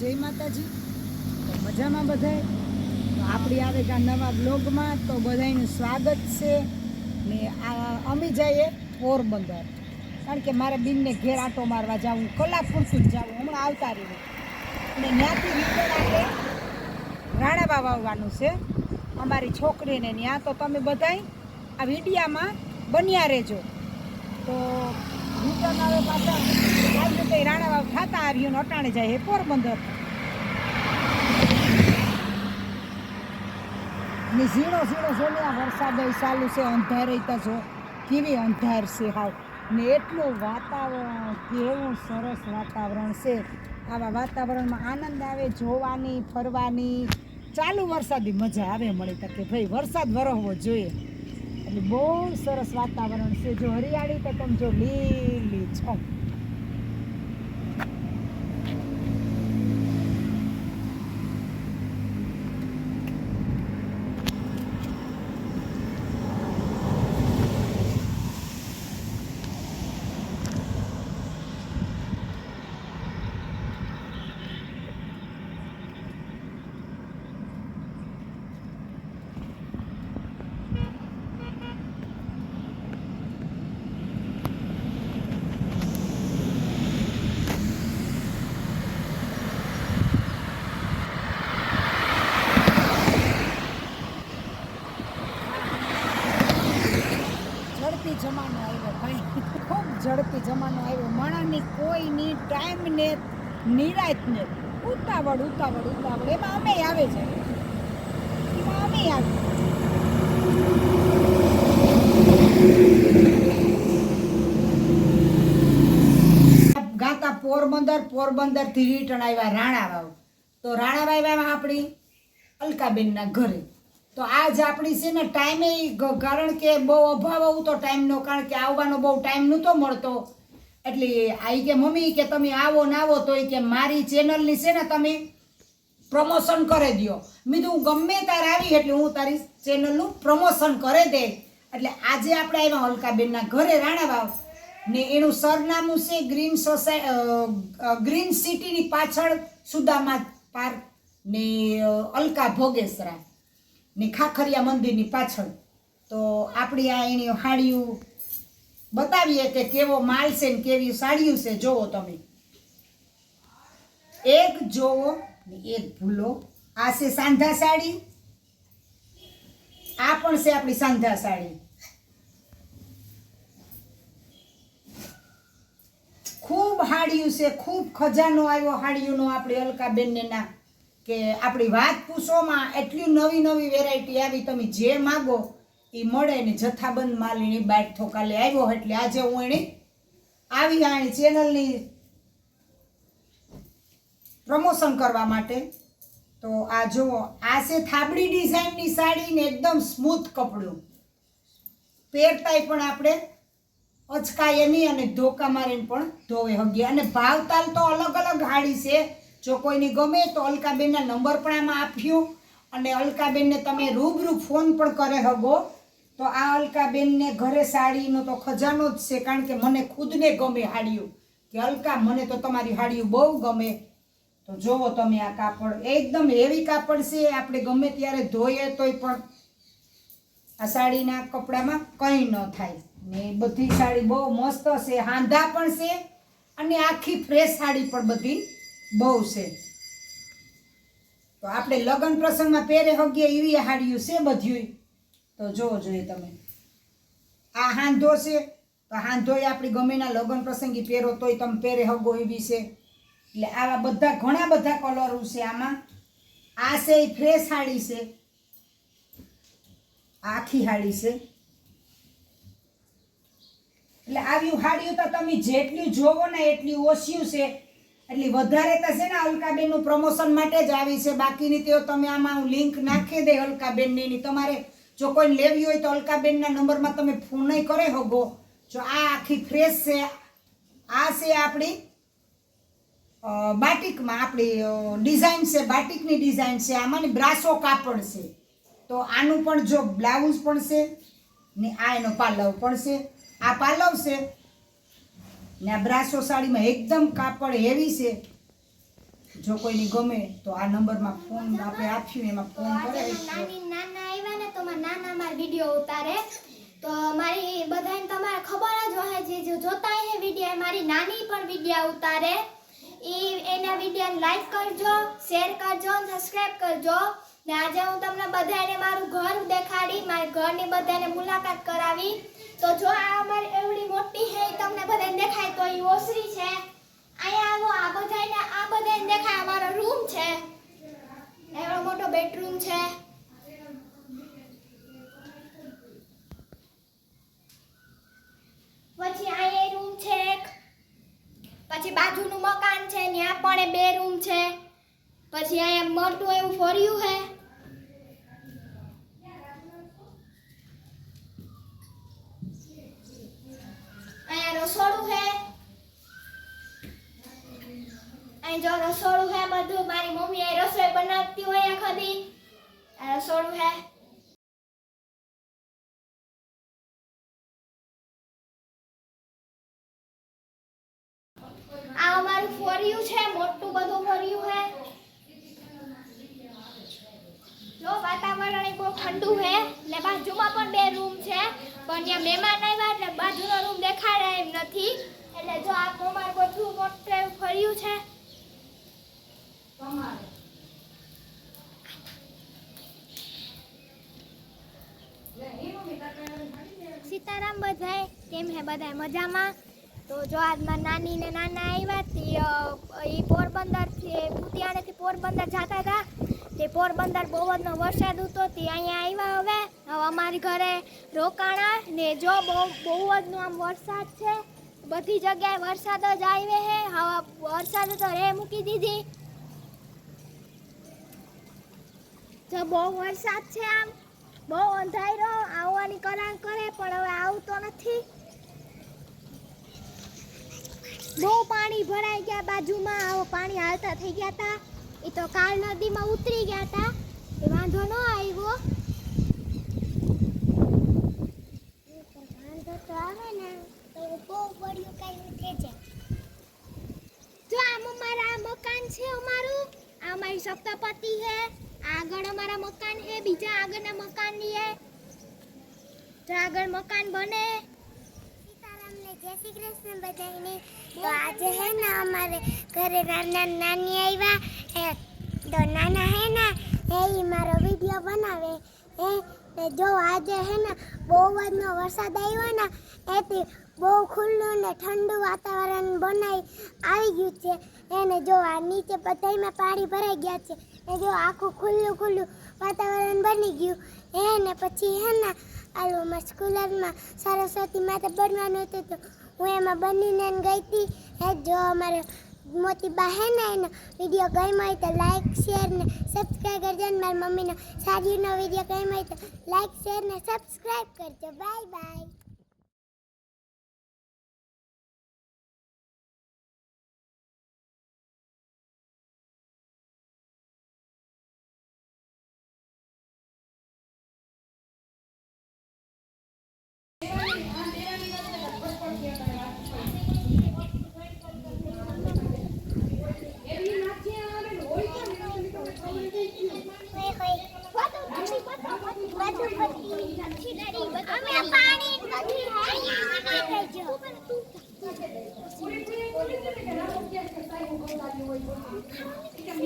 જય માતાજી. તો મજામાં બધાય? તો આપણી આવે આ નવા બ્લોગમાં તો બધાયનું સ્વાગત છે. ને આ અમે જઈએ પોરબંદર કારણ કે મારે બિનને ઘેર આટો મારવા જાવું કલાક પૂરતું જ જાવું હમણાં આવતા રહ્યું અને ત્યાંથી રિટર્ન આપણે રાણાબા વાવવાનું છે. અમારી છોકરીને ત્યાં તો તમે બધાય આ વિડીયામાં બન્યા રહેજો. તો રિટર્ન હવે પાછા આજે તો રાણાવાવ થતા આવ્યું ને અટાણે જાય હે પોરબંદર. ને ઝીણો ઝીણો જો ને આ ચાલુ છે અંધાર ય તો જો કેવી અંધાર છે હાવ. ને એટલું વાતાવરણ, કેવું સરસ વાતાવરણ છે. આવા વાતાવરણમાં આનંદ આવે, જોવાની, ફરવાની. ચાલુ વરસાદી મજા આવે, મળી તકે ભાઈ વરસાદ વરસવો જોઈએ. બહુ સરસ વાતાવરણ છે. જો હરિયાળી તો તમે જો લીલી છમ ઝડપી જમાનો આવ્યો ભાઈ ખૂબ ઝડપી જમાનો આવ્યો માણસની કોઈની ટાઈમ ને નિરાત ને ઉતાવળ ઉતાવળ ઉતાવળ. એમાં અમે આવે છે. એમાં અમે આવે. ગાતા પોરબંદર પોરબંદરથી રિટર્ન આવ્યા રાણાવાવ. તો રાણાવાવ આવ્યા આપણી અલકાબેનના ઘરે. તો આજ આપણી છે ને ટાઈમે કારણ કે બહુ અભાવ હતો ટાઈમનો કારણ કે આવવાનો બહુ ટાઈમ નહોતો મળતો. એટલે આઈ કે, મમ્મી, કે તમે આવો ને આવો તો એ કે મારી ચેનલની છે ને તમે પ્રમોશન કરી દો મેં કીધું, હું ગમે તારે આવી એટલે હું તારી ચેનલનું પ્રમોશન કરી દે. એટલે આજે આપણે આવ્યા હલકાબેનના ઘરે રાણાવાવ ને એનું સરનામું છે ગ્રીન સોસાય ગ્રીન સિટીની પાછળ સુદામા પાર્ક ને અલકા ભોગેસરા ને ખાખરિયા મંદિરની પાછળ. તો આપણી આ એની હાડિયું બતાવીએ કે કેવો માલ છે ને કેવી સાડીયું છે, જોવો તમે. એક જોવો ને એક ભૂલો. આ છે સાંધા સાડી. આ પણ છે આપણી સાંધા સાડી. ખૂબ હાડિયું છે, ખૂબ ખજાનો આવ્યો હાડિયુંનો આપણે અલકાબેનને ના કે આપણી વાત પૂછોમાં એટલી નવી નવી વેરાયટી આવી તમે જે માગો એ મળે ને જથ્થાબંધ માલ એની ઠોકાલે આવ્યો એટલે આજે હું એને આવી આની ચેનલની પ્રમોશન કરવા માટે. તો આ જુઓ, આ છે થાબડી ડિઝાઇનની સાડી ને એકદમ સ્મૂથ કપડું. પહેરતાય પણ આપણે અચકાય નહીં અને ધોકા મારીને પણ ધોવે હગીએ. અને ભાવતાલ તો અલગ અલગ હાડી છે. જો કોઈને ગમે તો અલકાબેનના નંબર પણ આમાં આપ્યો. અને અલકાબેનને તમે રૂબરૂ ફોન પણ કરે હગો. તો આ અલકાબેનને ઘરે સાડીનો તો ખજાનો જ છે, કારણ કે મને ખુદને ગમે હાડિયું કે અલકા, મને તો તમારી હાડીયું બહુ ગમે. તો જોવો તમે આ કાપડ. એકદમ હેવી કાપડ છે, આપણે ગમે ત્યારે ધોઈએ તોય પણ આ સાડીના કપડામાં કંઈ ન થાય. ને બધી સાડી બહુ મસ્ત છે, હાંધા પણ છે, અને આખી ફ્રેશ સાડી પણ બધી બહુ છે. તો આપણે લગ્ન પ્રસંગમાં પહેરે હગીએ એવી હાડીઓ છે બધ્યું તો જોવો જોઈએ તમે. આ હાંધો છે, તો હાંધોય આપણી ગમેના લગ્ન પ્રસંગી પહેરો તોય તમે પહેરે હગો એવી છે. એટલે આવા બધા ઘણા બધા કલરો છે આમાં. આ છે એ ફ્રેશ સાડી છે. આખી હાડી છે. એટલે આવી હાડીઓ તો તમે જેટલી જોવો ને એટલી ઓછ્યું છે. એટલી વધારે તો છે ને અલકાબેનનું પ્રમોશન માટે જ આવી છે. બાકીની તેઓ તમે આમાં હું લિંક નાખી દે અલકાબેનની તમારે જો કોઈ લેવી હોય તો અલકાબેનના નંબરમાં તમે ફોન નહીં કરે હોગો જો આ આખી ફ્રેશ છે. આ છે આપણી બાટિકમાં આપણી ડિઝાઇન છે, બાટિકની ડિઝાઇન છે. આમાંની બ્રાસો કાપડ છે. તો આનું પણ જો બ્લાઉઝ પણ છે ને આ એનો પાલવ પણ છે. આ પાલવ છે ને આ બ્રાસો સાડીમાં એકદમ કાપડ હેવી છે. જો કોઈની ગમે તો આ નંબરમાં ફોન આપણે આપ્યું, એમાં ફોન આજે કરે મારા નાની નાના આવ્યા ને તો મારા નાના મારા વીડિયો ઉતારે, તો મારી બધાને તમારે ખબર જ હોય જે જોતા હે વીડિયો મારી નાની પણ વીડિયો ઉતારે. એ એના વિડીયોને લાઈક કરજો શેર કરજો અને સબસ્ક્રાઇબ કરજો. ને આજે હું તમને બધાને મારું ઘર દેખાડી, મારા ઘરની બધાને મુલાકાત કરાવી. તો જો આ અમારી એવડી મોટી હે તમને બધાને દેખાય, તો એ ઓસરી છે. અહીંયા આવો, આ બધાને આ બધાને દેખાય, અમારો રૂમ છે. એવડો મોટો બેડરૂમ છે. પછી અહીંયા રૂમ છે એક. પછી બાજુનું મકાન છે ત્યાં પણ બે રૂમ છે. પછી અહીંયા મોટું એવું ફર્યું છે અહીંયા રસોડું છે અહીં જો રસોડું છે બધું. મારી મમ્મી રસોઈ બનાવતી હોય આખો દી. રસોડું છે આ અમારું ફોરિયું છે મોટું બધું ફોરિયું છે જો વાતાવરણ બહુ ઠંડુ છે. એટલે બાજુમાં પણ બે રૂમ છે. પણ ત્યાં મહેમાન આવ્યા એટલે બાજુનો રૂમ દેખાડે એમ નથી. એટલે જો આ કમર બધું મોટે ફર્યું છે. સીતારામ બધાય, કેમ હે બધા મજામાં? તો જો આજમાં નાની ને નાના આવ્યા તે એ પોરબંદરથી પોરબંદર જતા હતા. તે પોરબંદર બહુ વરસાદ હતો, તે અહીંયા આવ્યા હવે. હવે અમારી ઘરે રોકાણા ને જો બહુ બહુ જ આમ વરસાદ છે, બધી જગ્યાએ વરસાદ જ આવે છે હવે વરસાદ તો રે મૂકી દીધી. જો બહુ વરસાદ છે આમ, બહુ અંધારો આવવાની કરાણ કરે, પણ હવે આવતો નથી. બહુ પાણી ભરાઈ ગયા બાજુમાં, આવો પાણી હાલતા થઈ ગયા હતા એ તો કાળ નદીમાં ઉતરી ગયા હતા એ વાંધો ન આવ્યો. વાંધો તો આવે ને. તો બહુ પડ્યું કઈ ઉઠે છે. જો આમ અમારા મકાન છે અમારું, આ અમારી સપ્તપતિ છે આગળ અમારા મકાન છે બીજા આગળના મકાન છે તો આગળ મકાન બને સીતારામને જય શ્રી કૃષ્ણ બધાને તો આજે હે ને અમારે ઘરે નાના નાની આવ્યા હે. તો નાના હે ને એ મારો વીડિયો બનાવે એ ને જો આજે હે ને બહુ જ નો વરસાદ આવ્યો ને, એથી બહુ ખુલ્લું ને ઠંડુ વાતાવરણ બનાવી આવી ગયું છે. એને જો આ નીચે બધામાં પાણી ભરાઈ ગયા છે. એ જો આખું ખુલ્લું ખુલ્લું વાતાવરણ બની ગયું. એને પછી હે ને આલું માં સ્કૂલરમાં સરસ્વતી માતા બનવાનું હતું તો હું એમાં બનીને ગઈ હતી. એ જો અમારે મોતી બહેન એનો વીડિયો ગમ્યો હોય તો લાઈક શેર ને સબસ્ક્રાઈબ કરજો ને મારી મમ્મીનો સાડીનો વીડિયો ગમ્યો હોય તો લાઈક શેર ને સબસ્ક્રાઈબ કરજો. Bye bye Thank you.